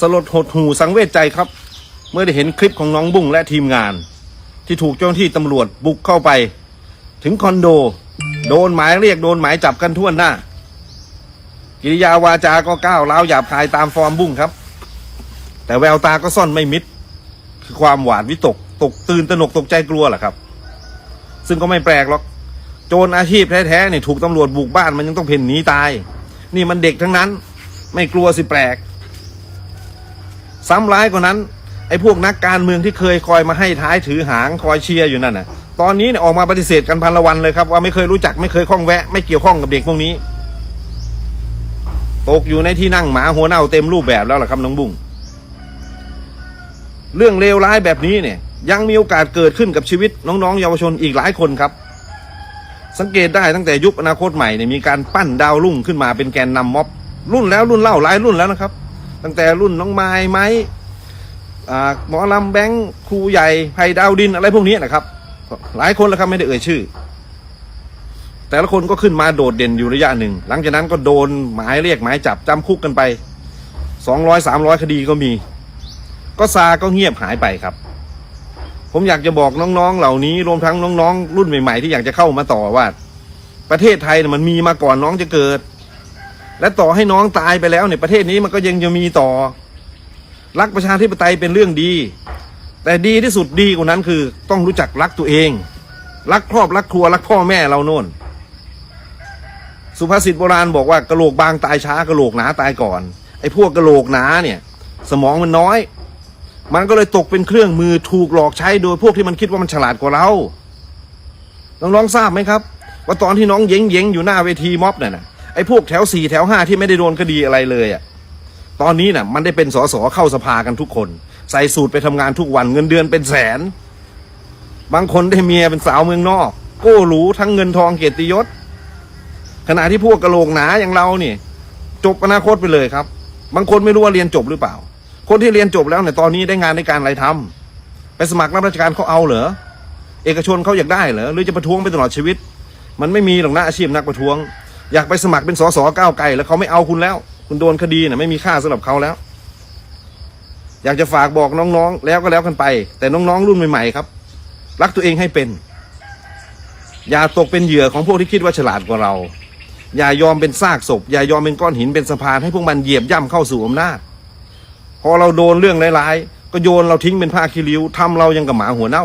สลดหดหูสังเวชใจครับ เมื่อได้เห็นคลิปของน้องบุ้งและทีมงาน ที่ถูกเจ้าหน้าที่ตำรวจบุกเข้าไป ถึงคอนโด โดนหมายเรียกโดนหมายจับกันทั่วหน้า กิริยาวาจาก็ก้าวร้าวหยาบคายตามฟอร์มบุ้งครับ แต่แววตาก็ซ่อนไม่มิด คือความหวาดวิตก ตกตื่นตระหนกตกใจกลัวแหละครับ ซึ่งก็ไม่แปลกหรอกโจรอาชีพแท้ๆเนี่ยถูกตำรวจบุกบ้านมันยังต้องเพ่นหนีตาย นี่มันเด็กทั้งนั้น ไม่กลัวสิแปลก ซ้ำร้ายกว่านั้นไอ้พวกนักการเมืองที่เคยคอยมาให้ท้ายถือหางคอยเชียร์อยู่นั่นน่ะ ตอนนี้เนี่ยออกมาปฏิเสธกันพันละวันเลยครับว่าไม่เคยรู้จักไม่เคยข้องแวะ ไม่เกี่ยวข้องกับเด็กพวกนี้ ตกอยู่ในที่นั่งหมาหัวเน่าเต็มรูปแบบแล้วล่ะครับน้องบุ้งเรื่องเลวร้ายแบบนี้เนี่ย ยังมีโอกาสเกิดขึ้นกับชีวิตน้องๆ เยาวชนอีกหลายคนครับ สังเกตได้ตั้งแต่ยุคอนาคตใหม่เนี่ยมีการปั้นดาวรุ่งขึ้นมาเป็นแกนนำม็อบ รุ่นแล้วรุ่นเล่าหลายรุ่นแล้วนะครับ ตั้งแต่รุ่นน้องไม้ไม้หมอลำแบงค์ครูใหญ่ไผ่ดาวดินอะไรพวกนี้นะครับ หลายคนแล้วครับไม่ได้เอ่ยชื่อ แต่ละคนก็ขึ้นมาโดดเด่นอยู่ระยะหนึ่ง หลังจากนั้นก็โดนหมายเรียกหมายจับจำคุกกันไปสองร้อยสามร้อยคดีก็มี ก็ซาก็เงียบหายไปครับ ผมอยากจะบอกน้องๆ เหล่านี้รวมทั้งน้องๆ รุ่นใหม่ๆ ที่อยากจะเข้ามาต่อว่า ประเทศไทยมันมีมาก่อนน้องจะเกิด และต่อให้น้องตายไปแล้วเนี่ยประเทศนี้มันก็ยังจะมีต่อ รักประชาธิปไตยเป็นเรื่องดี แต่ดีที่สุดดีกว่านั้นคือ ต้องรู้จักรักตัวเอง รักครอบรักครัวรักพ่อแม่เราโน่น สุภาษิตโบราณบอกว่ากระโหลกบางตายช้ากระโหลกหนาตายก่อน ไอ้พวกกระโหลกหนาเนี่ย สมองมันน้อย มันก็เลยตกเป็นเครื่องมือถูกหลอกใช้โดยพวกที่มันคิดว่ามันฉลาดกว่าเราน้องๆทราบไหมครับ ว่าตอนที่น้องเย้งเย้งอยู่หน้าเวทีม็อบเนี่ยนะ ไอ้พวกแถวสี่แถวห้าที่ไม่ได้โดนคดีอะไรเลยอะ่ะตอนนี้น่ะ มันได้เป็นสสเข้าสภากันทุกคน ใส่สูตรไปทำงานทุกวันเงินเดือนเป็นแสน บางคนได้เมียเป็นสาวเมืองนอกก้หรูทั้งเงินทองเกียรติยศ ขณะที่พวกกระโหลกหนาอย่างเราเนี่ยจบอนาคตไปเลยครับ บางคนไม่รู้ว่าเรียนจบหรือเปล่า คนที่เรียนจบแล้วเนี่ยตอนนี้ได้งานในการอะไรทำไปสมัครรับราชการเขาเอาเหรอเอกชนเขาอยากได้เหรอหรือจะประท้วงไปตลอดชีวิต มันไม่มีหรอกนะอาชีพนักประท้วง อยากไปสมัครเป็นสสก้าวไกลแล้วเขาไม่เอาคุณแล้ว คุณโดนคดีน่ะไม่มีค่าสำหรับเขาแล้ว อยากจะฝากบอกน้องๆ แล้วก็แล้วกันไป แต่น้องๆ รุ่นใหม่ๆครับ รักตัวเองให้เป็น อย่าตกเป็นเหยื่อของพวกที่คิดว่าฉลาดกว่าเรา อย่ายอมเป็นซากศพ อย่ายอมเป็นก้อนหินเป็นสะพานให้พวกมันเหยียบย่ำเข้าสู่อำนาจพอเราโดนเรื่องร้ายๆก็โยนเราทิ้งเป็นผ้าคีริ้วทำเรายังกับหมาหัวเน่า